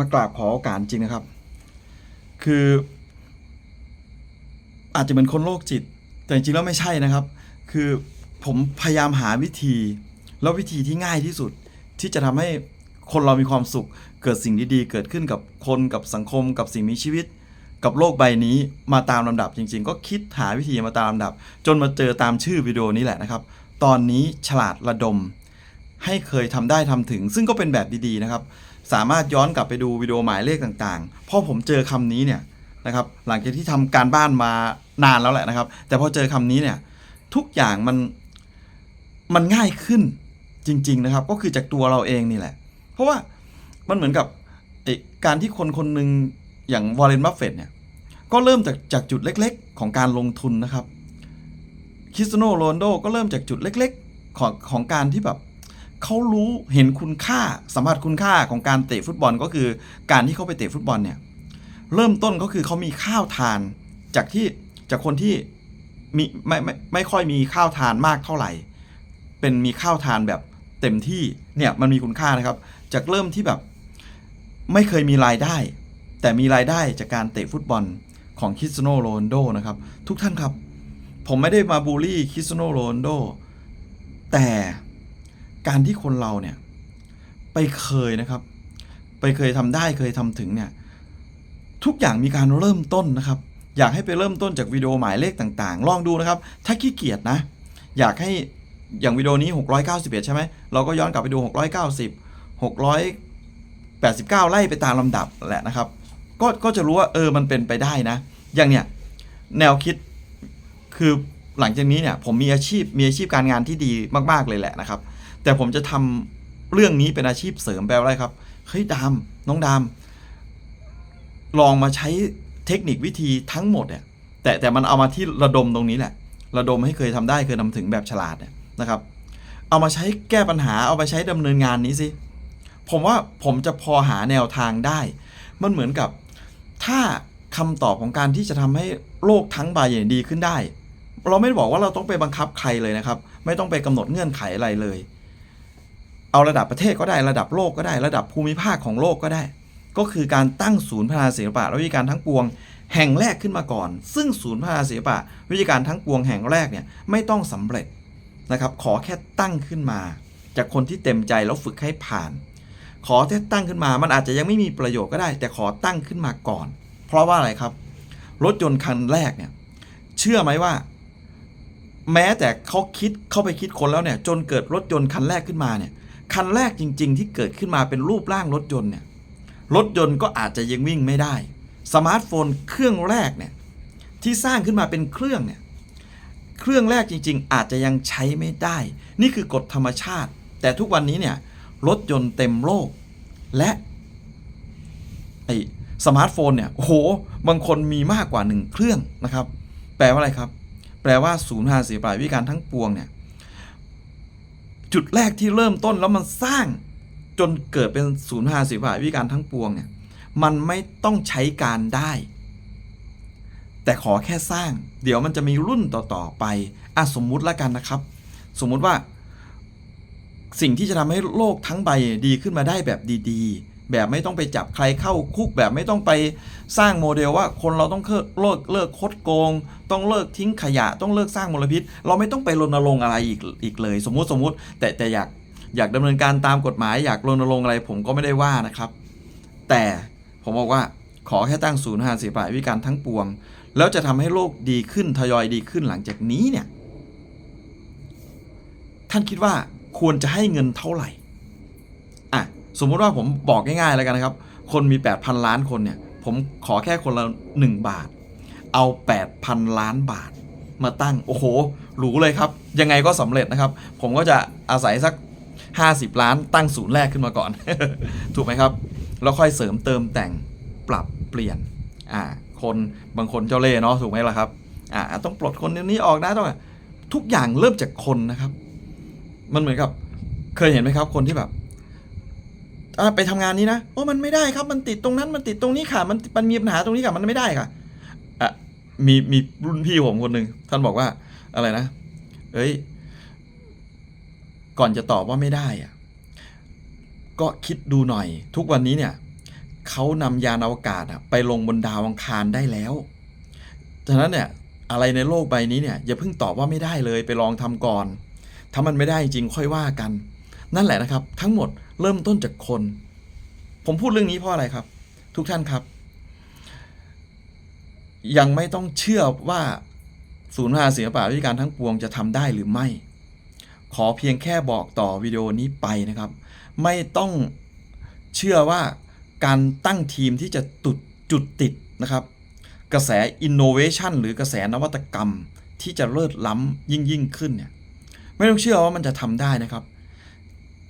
มากราบขอโอกาสจริงนะครับ คือ อาจจะเป็นคนโรคจิต แต่จริงๆแล้วไม่ใช่นะครับ คือผมพยายามหาวิธี แล้ววิธีที่ง่ายที่สุด ที่จะทำให้คนเรามีความสุข เกิดสิ่งดีๆ เกิดขึ้นกับคนกับสังคมกับสิ่งมีชีวิต กับโลกใบนี้มาตามลำดับจริง ๆ ก็คิดหาวิธีมาตามลำดับ จนมาเจอตามชื่อวิดีโอนี้แหละนะครับ ตอนนี้ฉลาดระดม ให้เคยทำได้ทำถึง ซึ่งก็เป็นแบบดีๆนะครับ สามารถย้อนกลับไปดูวิดีโอหมายเลขต่างๆพอผมเจอคำนี้เนี่ยนะครับหลังจากที่ทำการบ้านมานานแล้วแหละนะครับ แต่พอเจอคำนี้เนี่ยทุกอย่างมันมันง่ายขึ้นจริง ๆนะครับ ก็คือจากตัวเราเองนี่แหละ เพราะว่ามันเหมือนกับการที่คนคนหนึ่งอย่างวอร์เรนบัฟเฟตเนี่ยก็เริ่มจากจากจุดเล็ก ๆ ของการลงทุนนะครับคริสเตียโนโรนโดก็เริ่มจากจุดเล็ก ๆ ของของการที่แบบ เขารู้เห็นคุณค่าสัมผัสคุณค่าของการเตะฟุตบอลก็คือ การที่เขาไปเตะฟุตบอลเนี่ยเริ่มต้นก็คือเขามีข้าวทานจากที่จากคนที่มีไม่ไม่ไม่ค่อยมีข้าวทานมากเท่าไหร่ เป็นมีข้าวทานแบบเต็มที่เนี่ยมันมีคุณค่านะครับ จากเริ่มที่แบบไม่เคยมีรายได้ แต่มีรายได้จากการเตะฟุตบอลของคริสโนโรนโดนะครับ ทุกท่านครับ ผมไม่ได้มาบูลลี่คริสโนโรนโดแต่ การที่คนเราเนี่ยไปเคยนะครับ ไปเคยทำได้เคยทำถึงเนี่ยทุกอย่างมีการเริ่มต้นนะครับ อยากให้ไปเริ่มต้นจากวิดีโอหมายเลขต่างๆ ลองดูนะครับ ถ้าขี้เกียจนะ อยากให้อย่างวิดีโอนี้ 691 ใช่ไหมเราก็ย้อนกลับไปดู 690 689 ไล่ไปตามลำดับแหละนะครับ ก็ก็จะรู้ว่าเออมันเป็นไปได้นะ อย่างเนี้ยแนวคิดคือหลังจากนี้เนี่ยผมมีอาชีพมีอาชีพการงานที่ดีมาก ๆ เลยแหละนะครับ แต่ผมจะทำเรื่องนี้เป็นอาชีพเสริมแปลว่าอะไรครับเฮ้ยดามน้องดามลองมาใช้เทคนิควิธีทั้งหมดเนี่ยแต่แต่มันเอามาที่ระดมตรงนี้แหละ ระดมให้เคยทำได้เคยทำถึงแบบฉลาดเนี่ยนะครับ เอามาใช้แก้ปัญหาเอามาใช้ดำเนินงานนี้สิผมว่าผมจะพอหาแนวทางได้ มันเหมือนกับถ้าคำตอบของการที่จะทำให้โลกทั้งใบเนี่ดีขึ้นได้ เราไม่ได้บอกว่าเราต้องไปบังคับใครเลยนะครับ ไม่ต้องไปกำหนดเงื่อนไขอะไรเลย เอาระดับประเทศก็ได้ระดับโลกก็ได้ระดับภูมิภาคของโลกก็ได้ ก็คือการตั้งศูนย์พัฒนาศิลปะและวิธีการทั้งปวง แห่งแรกขึ้นมาก่อน ซึ่งศูนย์พัฒนาศิลปะ วิธีการทั้งปวงแห่งแรกเนี่ยไม่ต้องสำเร็จนะครับขอแค่ตั้งขึ้นมา จากคนที่เต็มใจแล้วฝึกให้ผ่าน ขอแค่ตั้งขึ้นมา มันอาจจะยังไม่มีประโยชน์ก็ได้ แต่ขอตั้งขึ้นมาก่อน เพราะว่าอะไรครับ รถยนต์คันแรกเนี่ยเชื่อไหมว่า แม้แต่เขาคิดเข้าไปคิดคนแล้วเนี่ยจนเกิดรถยนต์คันแรกขึ้นมาเนี่ย คันแรกจริง ๆ ที่เกิดขึ้นมาเป็นรูปร่างรถยนต์เนี่ยรถยนต์ก็อาจจะยังวิ่งไม่ได้ สมาร์ทโฟนเครื่องแรกเนี่ยที่สร้างขึ้นมาเป็นเครื่องเนี่ยเครื่องแรกจริง ๆ อาจจะยังใช้ไม่ได้ นี่คือกฎธรรมชาติ แต่ทุกวันนี้เนี่ยรถยนต์เต็มโลก และไอสมาร์ทโฟนเนี่ยโอ้โห บางคนมีมากกว่าหนึ่งเครื่องนะครับ แปลว่าอะไรครับ แปลว่าศูนย์ภาษีปลายวิการทั้งปวงเนี่ย จุดแรกที่เริ่มต้นแล้วมันสร้างจนเกิดเป็นศูนย์ภาษีปลายวิการทั้งปวงเนี่ยมันไม่ต้องใช้การได้ แต่ขอแค่สร้าง เดี๋ยวมันจะมีรุ่นต่อๆไปอะสมมุติแล้วกันนะครับ สมมุติว่า สิ่งที่จะทำให้โลกทั้งใบดีขึ้นมาได้แบบดี ๆ แบบไม่ต้องไปจับใครเข้าคุกแบบไม่ต้องไปสร้างโมเดลว่าคนเราต้องเลิกเลิกคดโกง ต้องเลิกทิ้งขยะต้องเลิกสร้างมลพิษ เราไม่ต้องไปรณรงค์อะไรอีกอีกเลย สมมุติสมมุติ แต่แต่อยากอยากดำเนินการตามกฎหมายอยากรณรงค์อะไรผมก็ไม่ได้ว่านะครับ แต่ผมบอกว่าขอแค่ตั้งศูนย์หาศิลปวิการทั้งปวง แล้วจะทำให้โลกดีขึ้นทยอยดีขึ้นหลังจากนี้เนี่ย ท่านคิดว่าควรจะให้เงินเท่าไหร่ สมมุติว่าผมบอกง่ายๆแล้วกันนะครับ คนมี 8,000 ล้านคนเนี่ย ผมขอแค่คนละ 1 บาท เอา 8,000 ล้านบาท มาตั้ง โอ้โห หรูเลยครับ ยังไงก็สำเร็จนะครับ ผมก็จะอาศัยสัก 50 ล้านตั้งศูนย์แรกขึ้นมาก่อน ถูกไหมครับ แล้วค่อยเสริมเติมแต่งปรับเปลี่ยน อ่า คนบางคนเจ้าเล่ห์เนาะ ถูกไหมล่ะครับ อ่า ต้องปลดคนนี้ออกนะต้องทุกอย่างเริ่มจากคนนะครับ มันเหมือนกับ เคยเห็นไหมครับ คนที่แบบ ไปทำงานนี้นะโอ้มันไม่ได้ครับมันติดตรงนั้นมันติดตรงนี้ค่ะ มันมันมีปัญหาตรงนี้ค่ะมันไม่ได้ค่ะอะมีมีรุ่นพี่ผมคนหนึ่งท่านบอกว่าอะไรนะ เอ้ย ก่อนจะตอบว่าไม่ได้อะก็คิดดูหน่อย ทุกวันนี้เนี่ยเขานำยานอวกาศอะไปลงบนดาวอังคารได้แล้ว ฉะนั้นเนี่ยอะไรในโลกใบนี้เนี่ยอย่าเพิ่งตอบว่าไม่ได้เลยไปลองทำก่อน ถ้ามันไม่ได้จริงค่อยว่ากัน นั่นแหละนะครับ ทั้งหมดเริ่มต้นจากคน ผมพูดเรื่องนี้เพราะอะไรครับ ทุกท่านครับ ยังไม่ต้องเชื่อว่าศูนย์พัฒนาศิลปะวิการทั้งปวงจะทำได้หรือไม่ ขอเพียงแค่บอกต่อวิดีโอนี้ไปนะครับ ไม่ต้องเชื่อว่าการตั้งทีมที่จะตุดจุดติดนะครับ กระแส innovation หรือกระแสนวัตกรรมที่จะเลิศล้ำยิ่งยิ่งขึ้นเนี่ย ไม่ต้องเชื่อว่ามันจะทำได้นะครับ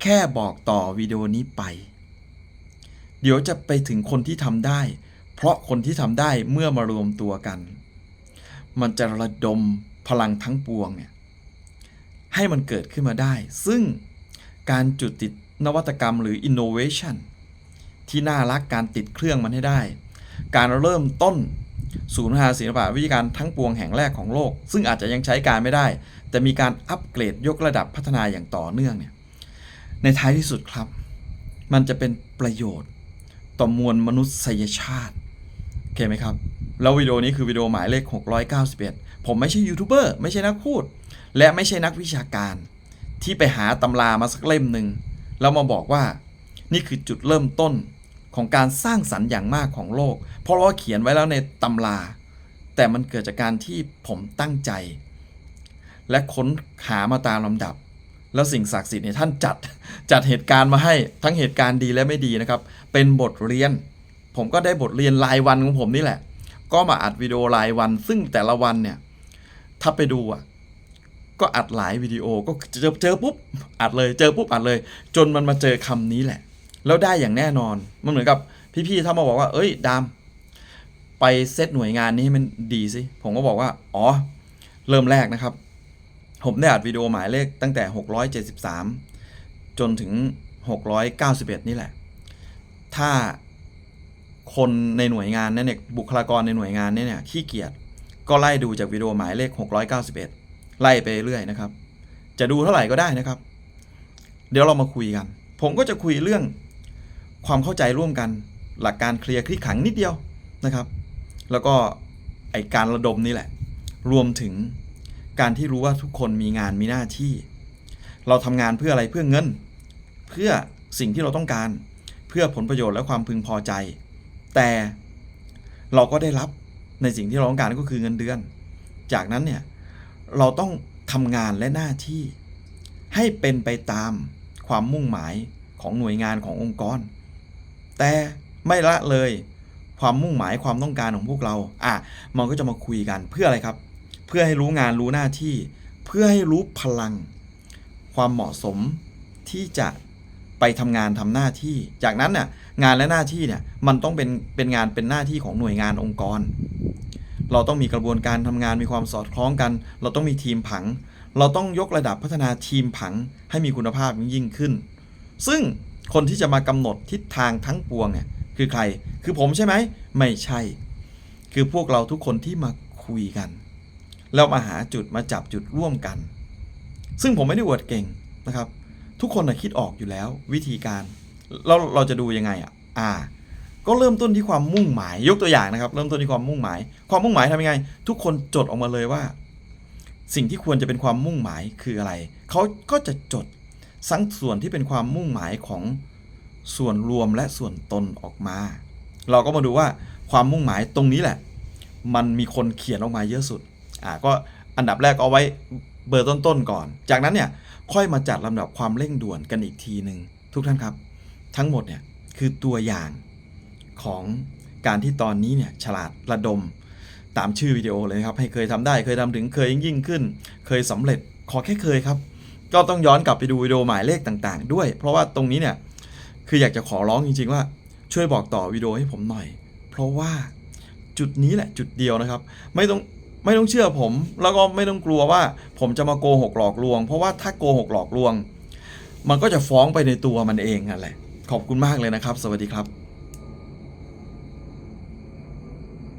แค่บอกต่อวิดีโอนี้ไป เดี๋ยวจะไปถึงคนที่ทำได้ เพราะคนที่ทำได้เมื่อมารวมตัวกัน มันจะระดมพลังทั้งปวงเนี่ยให้มันเกิดขึ้นมาได้ ซึ่งการจุดติดนวัตกรรมหรือ innovation ที่น่ารักการติดเครื่องมันให้ได้ การเริ่มต้นศูนย์พัฒนาศิลปะวิธีการทั้งปวงแห่งแรกของโลก ซึ่งอาจจะยังใช้การไม่ได้ แต่มีการอัปเกรดยกระดับพัฒนาอย่างต่อเนื่องเนี่ย ในท้ายที่สุดครับ มันจะเป็นประโยชน์ต่อมวลมนุษยชาติโอเคไหมครับ แล้ววิดีโอนี้คือวิดีโอหมายเลข 691 ผมไม่ใช่ยูทูบเบอร์ไม่ใช่นักพูด และไม่ใช่นักวิชาการ ที่ไปหาตำรามาสักเล่มหนึ่งแล้วมาบอกว่า นี่คือจุดเริ่มต้นของการสร้างสรรค์อย่างมากของโลก เพราะว่าเขียนไว้แล้วในตำรา แต่มันเกิดจากการที่ผมตั้งใจ และค้นหามาตามลำดับ แล้วสิ่งศักดิ์สิทธิ์เนี่ยท่านจัดจัดเหตุการณ์มาให้ทั้งเหตุการณ์ดีและไม่ดีนะครับ เป็นบทเรียน ผมก็ได้บทเรียนรายวันของผมนี่แหละ ก็มาอัดวิดีโอรายวัน ซึ่งแต่ละวันเนี่ยถ้าไปดูอะก็อัดหลายวิดีโอก็เจอเจอปุ๊บอัดเลยเจอปุ๊บอัดเลย จนมันมาเจอคำนี้แหละ แล้วได้อย่างแน่นอนมันเหมือนกับพี่ๆถ้ามาบอกว่า เอ้ยดามไปเซตหน่วยงานนี้ให้มันดีสิผมก็บอกว่า อ๋อ เริ่มแรกนะครับ ผมได้อัดวิดีโอหมายเลขตั้งแต่ 673 จนถึง 691 นี่แหละ ถ้าคนในหน่วยงานนั้นเนี่ยบุคลากรในหน่วยงานเนี่ยเนี่ยขี้เกียจก็ไล่ดูจากวิดีโอหมายเลข 691 ไล่ไปเรื่อยนะครับ จะดูเท่าไหร่ก็ได้นะครับ เดี๋ยวเรามาคุยกัน ผมก็จะคุยเรื่องความเข้าใจร่วมกัน หลักการเคลียร์คลิกขังนิดเดียวนะครับ แล้วก็ไอการระดมนี่แหละ รวมถึง การที่รู้ว่าทุกคนมีงานมีหน้าที่ เราทำงานเพื่ออะไรเพื่อเงิน เพื่อสิ่งที่เราต้องการ เพื่อผลประโยชน์และความพึงพอใจ แต่เราก็ได้รับในสิ่งที่เราต้องการก็คือเงินเดือน จากนั้นเนี่ยเราต้องทำงานและหน้าที่ ให้เป็นไปตามความมุ่งหมายของหน่วยงานขององค์กร แต่ไม่ละเลยความมุ่งหมายความต้องการของพวกเรา อะ มันก็จะมาคุยกันเพื่ออะไรครับ เพื่อให้รู้งานรู้หน้าที่ เพื่อให้รู้พลัง ความเหมาะสมที่จะไปทำงานทำหน้าที่ จากนั้นน่ะงานและหน้าที่เนี่ยมันต้องเป็นเป็นงานเป็นหน้าที่ของหน่วยงานองค์กร เราต้องมีกระบวนการทำงานมีความสอดคล้องกัน เราต้องมีทีมผัง เราต้องยกระดับพัฒนาทีมผังให้มีคุณภาพยิ่งขึ้น ซึ่งคนที่จะมากำหนดทิศทางทั้งปวงเนี่ยคือใคร คือผมใช่ไหม ไม่ใช่ คือพวกเราทุกคนที่มาคุยกัน แล้วมาหาจุดมาจับจุดร่วมกัน ซึ่งผมไม่ได้อวดเก่งนะครับ ทุกคนนะคิดออกอยู่แล้ววิธีการแล้วเราจะดูยังไงอะอ่า ก็เริ่มต้นที่ความมุ่งหมายยกตัวอย่างนะครับ เริ่มต้นที่ความมุ่งหมาย ความมุ่งหมายทำยังไง ทุกคนจดออกมาเลยว่า สิ่งที่ควรจะเป็นความมุ่งหมายคืออะไรเขาก็จะจดสังส่วนที่เป็นความมุ่งหมายของส่วนรวมและส่วนตนออกมา เราก็มาดูว่าความมุ่งหมายตรงนี้แหละ มันมีคนเขียนออกมาเยอะสุด อ่าก็อันดับแรกเอาไว้เบอร์ต้นๆก่อน จากนั้นเนี่ยค่อยมาจัดลำดับความเร่งด่วนกันอีกทีหนึ่งทุกท่านครับ ทั้งหมดเนี่ยคือตัวอย่างของการที่ตอนนี้เนี่ยฉลาดระดมตามชื่อวิดีโอเลยครับให้เคยทำได้เคยทำถึงเคยยิ่งยิ่งขึ้น เคยสำเร็จขอแค่เคยครับ ก็ต้องย้อนกลับไปดูวิดีโอหมายเลขต่างๆ ด้วย เพราะว่าตรงนี้เนี่ยคืออยากจะขอร้องจริง ๆ ว่าช่วยบอกต่อวิดีโอให้ผมหน่อย เพราะว่าจุดนี้แหละจุดเดียวนะครับ ไม่ต้อง ไม่ต้องเชื่อผม แล้วก็ไม่ต้องกลัวว่าผมจะมาโกหกหลอกลวง เพราะว่าถ้าโกหกหลอกลวง มันก็จะฟ้องไปในตัวมันเองนั่นแหละ ขอบคุณมากเลยนะครับ สวัสดีครับ